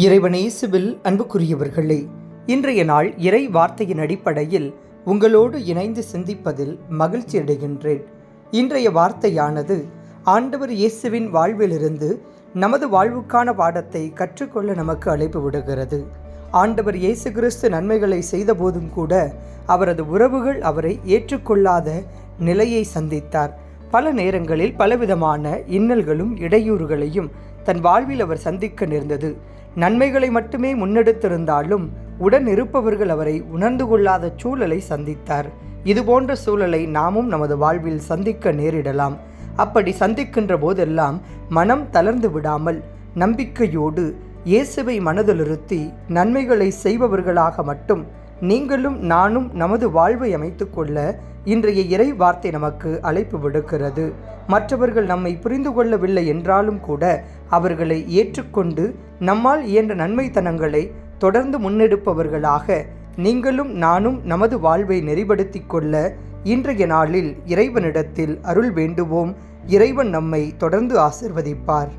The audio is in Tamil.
இறைவனேசுவில் அன்புக்குரியவர்களே இன்றைய நாள் இறை வார்த்தையின் அடிப்படையில் உங்களோடு இணைந்து சிந்திப்பதில் மகிழ்ச்சி அடைகின்றேன். இன்றைய வார்த்தையானது ஆண்டவர் இயேசுவின் வாழ்விலிருந்து நமது வாழ்வுக்கான பாடத்தை கற்றுக்கொள்ள நமக்கு அழைப்பு விடுகிறது. ஆண்டவர் இயேசு கிறிஸ்து நன்மைகளை செய்தபோதும் கூட அவரது உறவுகள் அவரை ஏற்றுக்கொள்ளாத நிலையை சந்தித்தார். பல நேரங்களில் பலவிதமான இன்னல்களும் இடையூறுகளையும் தன் வாழ்வில் அவர் சந்திக்க நேர்ந்தது. நன்மைகளை மட்டுமே முன்னெடுத்திருந்தாலும் உடன் இருப்பவர்கள் அவரை உணர்ந்து கொள்ளாத சூழலை சந்தித்தார். இதுபோன்ற சூழலை நாமும் நமது வாழ்வில் சந்திக்க நேரிடலாம். அப்படி சந்திக்கின்ற போதெல்லாம் மனம் தளர்ந்து விடாமல் நம்பிக்கையோடு இயேசுவை மனதிலிருத்தி நன்மைகளை செய்பவர்களாக மட்டும் நீங்களும் நானும் நமது வாழ்வை அமைத்துக்கொள்ள இன்றைய இறை வார்த்தை நமக்கு அழைப்பு விடுக்கிறது. மற்றவர்கள் நம்மை புரிந்து கொள்ளவில்லை என்றாலும் கூட அவர்களை ஏற்றுக்கொண்டு நம்மால் இயன்ற நன்மைத்தனங்களை தொடர்ந்து முன்னெடுப்பவர்களாக நீங்களும் நானும் நமது வாழ்வை நெறிப்படுத்தி கொள்ள இன்றைய நாளில் இறைவனிடத்தில் அருள் வேண்டுவோம். இறைவன் நம்மை தொடர்ந்து ஆசிர்வதிப்பார்.